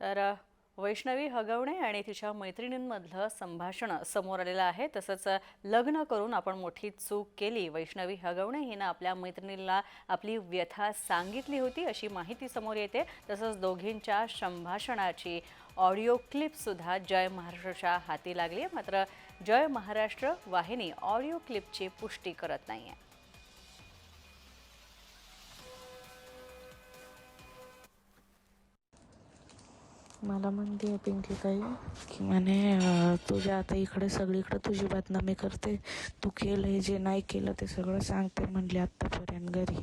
तर वैष्णवी हगवणे आणि तिच्या मैत्रिणींमधलं संभाषण समोर आलेलं आहे. तसंच लग्न करून आपण मोठी चूक केली. वैष्णवी हगवणे हिनं आपल्या मैत्रिणीला आपली व्यथा सांगितली होती अशी माहिती समोर येते. तसंच दोघींच्या संभाषणाची ऑडिओ क्लिपसुद्धा जय महाराष्ट्राच्या हाती लागली आहे. मात्र जय महाराष्ट्र वाहिनी ऑडिओ क्लिपची पुष्टी करत नाही आहे मला म्हणते पिंकी काही की म्हणे तुझ्या आता इकडे सगळीकडे तुझी बदनामी करते. तू केलं हे जे नाही केलं ते सगळं सांगते म्हणले आत्तापर्यंत घरी.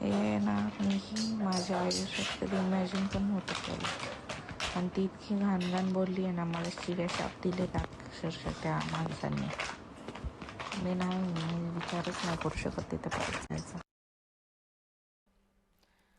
हे ना मीही माझ्या आयुष्यात कधी इमॅजिन पण नव्हतं केलं आणि ती इतकी घाणघाण बोलली आहे ना मला शिव्या शाप दिले का अक्षरशः त्या माणसांनी. मी नाही मी विचारच नाही करू शकत तिथं पाहिजे